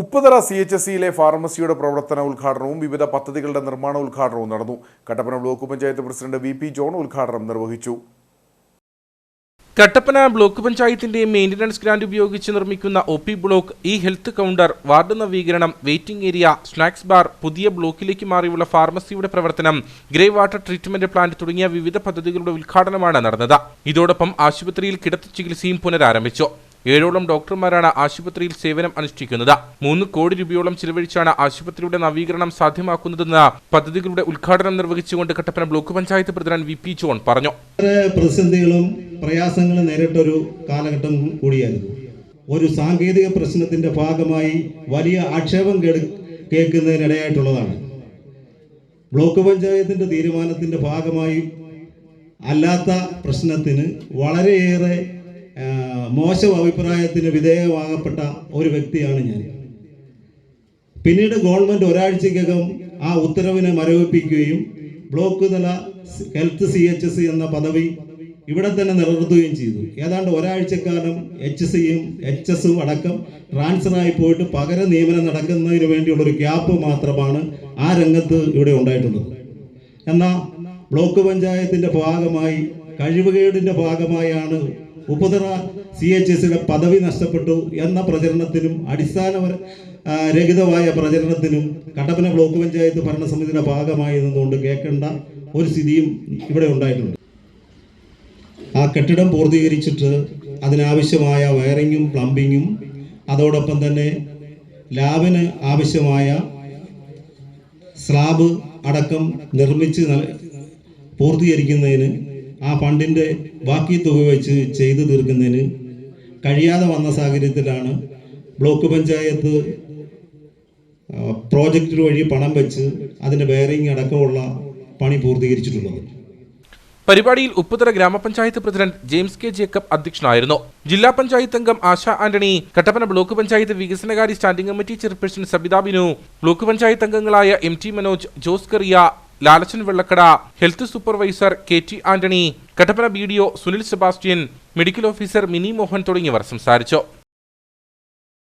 Upputhara C H S സിയിലെ ഫാർമസിയുടെ പ്രവർത്തന ഉദ്ഘാടനവും വിവിധ പദ്ധതികളുടെ നിർമ്മാണ ഉദ്ഘാടനവും നടന്നു. Kattappana block panchayat president V P John ഉദ്ഘാടനം നിർവഹിച്ചു. കട്ടപ്പന ബ്ലോക്ക് പഞ്ചായത്തിന്റെ മെയിന്റനൻസ് ഗ്രാന്റ് ഉപയോഗിച്ച് നിർമ്മിക്കുന്ന O P block E health counter ward നവീകരണം വെയിറ്റിംഗ് ഏരിയ സ്നാക്സ് ബാർ പുതിയ ബ്ലോക്കിലേക്ക് മാറിയുള്ള ഫാർമസിയുടെ പ്രവർത്തനം ഗ്രേ വാട്ടർ ട്രീറ്റ്മെന്റ് പ്ലാന്റ് തുടങ്ങിയ വിവിധ പദ്ധതികളുടെ ഉദ്ഘാടനമാണ് നടന്നത്. ഇതോടൊപ്പം ആശുപത്രിയിൽ കിടത്തി ചികിത്സയും പുനരാരംഭിച്ചു. ഏഴോളം ഡോക്ടർമാരാണ് ആശുപത്രിയിൽ സേവനം അനുഷ്ഠിക്കുന്നത്. മൂന്ന് കോടി രൂപയോളം ചിലവഴിച്ചാണ് ആശുപത്രിയുടെ നവീകരണം സാധ്യമാക്കുന്നതെന്ന് പദ്ധതികളുടെ ഉദ്ഘാടനം നിർവഹിച്ചുകൊണ്ട് Kattappana block panchayat president V P John പറഞ്ഞു. പ്രതിസന്ധികളും പ്രയാസങ്ങളും നേരിട്ടൊരു കാലഘട്ടം കൂടിയായിരുന്നു. ഒരു സാങ്കേതിക പ്രശ്നത്തിന്റെ ഭാഗമായി വലിയ ആക്ഷേപം കേൾക്കുന്നതിനിടയായിട്ടുള്ളതാണ്. ബ്ലോക്ക് പഞ്ചായത്തിന്റെ തീരുമാനത്തിന്റെ ഭാഗമായി അല്ലാത്ത പ്രശ്നത്തിന് വളരെയേറെ മോശം അഭിപ്രായത്തിന് വിധേയമാകപ്പെട്ട ഒരു വ്യക്തിയാണ് ഞാൻ. പിന്നീട് ഗവൺമെന്റ് ഒരാഴ്ചക്കകം ആ ഉത്തരവിനെ മരവിപ്പിക്കുകയും ബ്ലോക്ക് തല ഹെൽത്ത് സി എച്ച് എസ് എന്ന പദവി ഇവിടെ തന്നെ നിലനിർത്തുകയും ചെയ്തു. ഏതാണ്ട് ഒരാഴ്ചക്കാലം എച്ച് സിയും എച്ച് എസും അടക്കം ട്രാൻസ്ഫറായി പോയിട്ട് പകര നിയമനം നടക്കുന്നതിന് വേണ്ടിയുള്ള ഒരു ഗ്യാപ്പ് മാത്രമാണ് ആ രംഗത്ത് ഇവിടെ ഉണ്ടായിട്ടുള്ളത്. എന്നാൽ ബ്ലോക്ക് പഞ്ചായത്തിന്റെ ഭാഗമായി കഴിവുകേടിന്റെ ഭാഗമായാണ് ഉപതറ സി എച്ച് എസിയുടെ പദവി നഷ്ടപ്പെട്ടു എന്ന പ്രചരണത്തിനും അടിസ്ഥാന രഹിതമായ പ്രചരണത്തിനും കട്ടപ്പന ബ്ലോക്ക് പഞ്ചായത്ത് ഭരണസമിതിയുടെ ഭാഗമായി നിന്നുകൊണ്ട് കേൾക്കേണ്ട ഒരു സ്ഥിതിയും ഇവിടെ ഉണ്ടായിട്ടുണ്ട്. ആ കെട്ടിടം പൂർത്തീകരിച്ചിട്ട് അതിനാവശ്യമായ വയറിങ്ങും പ്ലംബിങ്ങും അതോടൊപ്പം തന്നെ ലാബിന് ആവശ്യമായ സ്ലാബ് അടക്കം നിർമ്മിച്ച് പൂർത്തീകരിക്കുന്നതിന് ആ ഫണ്ടിന്റെ ബാക്കി തുക വെച്ച് ചെയ്തു തീർക്കുന്നതിന് കഴിയാതെ വന്ന സാഹചര്യത്തിലാണ് ബ്ലോക്ക് പഞ്ചായത്ത് പ്രോജക്റ്റ് വഴി പണം വെച്ച് അതിന്റെ ബെയറിംഗ് അടക്കമുള്ള പണി പൂർത്തീകരിച്ചിട്ടുള്ളത്. പരിപാടിയിൽ ഉപ്പുതറ ഗ്രാമപഞ്ചായത്ത് പ്രസിഡന്റ് ജെയിംസ് കെ ജേക്കബ് അധ്യക്ഷനായിരുന്നു. ജില്ലാ പഞ്ചായത്ത് അംഗം ആശ ആന്റണി കട്ടപ്പന ബ്ലോക്ക് പഞ്ചായത്ത് വികസനകാര്യ standing committee chairperson Sabitha Binu block panchayat അംഗങ്ങളായ M T Manoj Jose Kariya Lalachan Vellakkada health supervisor K T Antony Kattappana B Sunil Sebastian medical officer Mini Mohan തുടങ്ങിയവർ സംസാരിച്ചു.